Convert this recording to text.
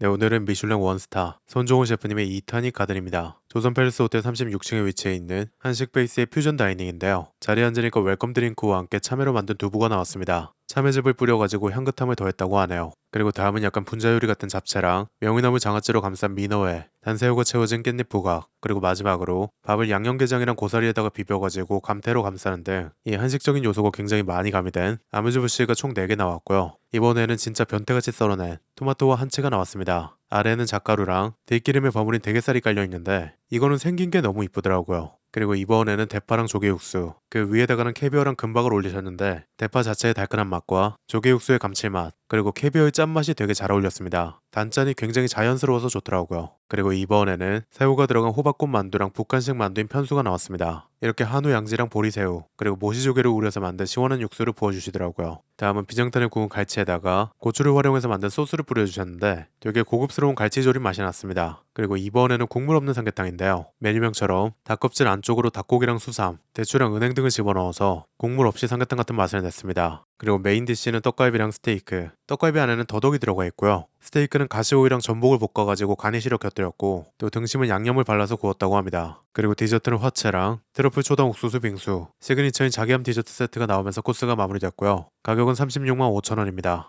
네, 오늘은 미슐랭 원스타 손종훈 셰프님의 이타닉 가든입니다. 조선 팰리스 호텔 36층에 위치해 있는 한식 베이스의 퓨전 다이닝인데요. 자리에 앉으니까 웰컴 드링크와 함께 참외로 만든 두부가 나왔습니다. 참외즙을 뿌려가지고 향긋함을 더했다고 하네요. 그리고 다음은 약간 분자 요리 같은 잡채랑 명이나물 장아찌로 감싼 민어회, 단새우가 채워진 깻잎 부각, 그리고 마지막으로 밥을 양념게장이랑 고사리에다가 비벼가지고 감태로 감싸는 등 이 한식적인 요소가 굉장히 많이 가미된 아무즈부시가 총 4개 나왔고요. 이번에는 진짜 변태같이 썰어낸 토마토와 한치가 나왔습니다. 아래는 작가루랑 들기름에 버무린 대게살이 깔려 있는데 이거는 생긴 게 너무 이쁘더라고요. 그리고 이번에는 대파랑 조개 육수, 그 위에다가는 캐비어랑 금박을 올리셨는데 대파 자체의 달큰한 맛과 조개 육수의 감칠맛, 그리고 캐비어의 짠맛이 되게 잘 어울렸습니다. 단짠이 굉장히 자연스러워서 좋더라고요. 그리고 이번에는 새우가 들어간 호박꽃 만두랑 북한식 만두인 편수가 나왔습니다. 이렇게 한우 양지랑 보리새우, 그리고 모시조개를 우려서 만든 시원한 육수를 부어주시더라고요. 다음은 비정탄을 구운 갈치에다가 고추를 활용해서 만든 소스를 뿌려주셨는데 되게 고급스러운 갈치조림 맛이 났습니다. 그리고 이번에는 국물 없는 삼계탕인데요. 메뉴명처럼 닭껍질 안쪽으로 닭고기랑 수삼, 대추랑 은행 등을 집어넣어서 국물 없이 삼계탕 같은 맛을 냈습니다. 그리고 메인 디쉬는 떡갈비랑 스테이크, 떡갈비 안에는 더덕이 들어가 있고요. 스테이크는 가시오이랑 전복을 볶아가지고 가니쉬로 곁들였고 또 등심은 양념을 발라서 구웠다고 합니다. 그리고 디저트는 화채랑 트러플 초당 옥수수 빙수, 시그니처인 자기함 디저트 세트가 나오면서 코스가 마무리됐고요. 가격은 36만 5천 원입니다.